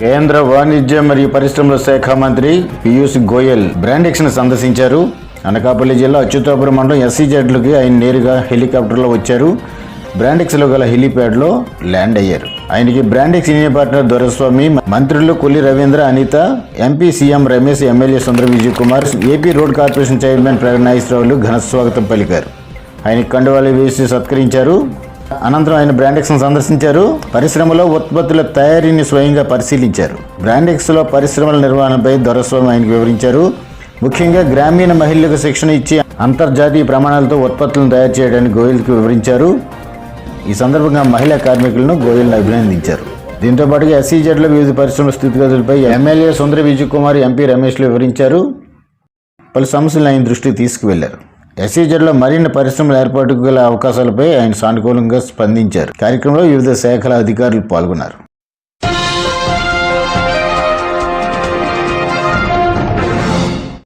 కేంద్ర వాణిజ్య మరియు పరిశ్రమల శాఖ మంత్రి పీయూష్ గోయల్ బ్రాండెక్స్ను సందర్శించారు. అనకాపల్లి జిల్లా అచ్యుతాపురం మండలం ఎస్సీ జెడ్లకి ఆయన నేరుగా హెలికాప్టర్లో వచ్చారు. బ్రాండెక్స్లో గల హెలీప్యాడ్లో ల్యాండ్ అయ్యారు. ఆయనకి బ్రాండెక్స్ సీనియర్ పార్ట్నర్ దొరస్వామి మంత్రులు Kolli Ravindra Anitha MP CM Ramesh MLA Sundara Vijay Kumar AP road corporation chairman నాగేశ్వరరావులు ఘన స్వాగతం పలికారు. ఆయన కండువాలు వేసి సత్కరించారు. అనంతరం ఆయన బ్రాండెక్స్ను సందర్శించారు. పరిశ్రమలో ఉత్పత్తుల తయారీని స్వయంగా పరిశీలించారు. బ్రాండెక్స్లో పరిశ్రమల నిర్వహణపై దొరస్వామి ఆయనకు వివరించారు. ముఖ్యంగా గ్రామీణ మహిళలకు శిక్షణ ఇచ్చి అంతర్జాతీయ ప్రమాణాలతో ఉత్పత్తులను తయారు చేయడానికి గోయల్కి వివరించారు. ఈ సందర్భంగా మహిళా కార్మికులను గోయల్ను అభినందించారు. దీంతో పాటుగా ఎస్సీజెడ్లో వివిధ పరిశ్రమల స్థితిగతులపై ఎమ్మెల్యే సుందర విజయ్ కుమార్ ఎంపీ రమేష్లు వివరించారు. పలు సమస్యలను ఆయన దృష్టికి తీసుకువెళ్ళారు. ఎస్ఈజెడ్లో మరిన్ని పరిశ్రమల ఏర్పాటుకు గల అవకాశాలపై ఆయన సానుకూలంగా స్పందించారు. కార్యక్రమంలో వివిధ శాఖల అధికారులు పాల్గొన్నారు.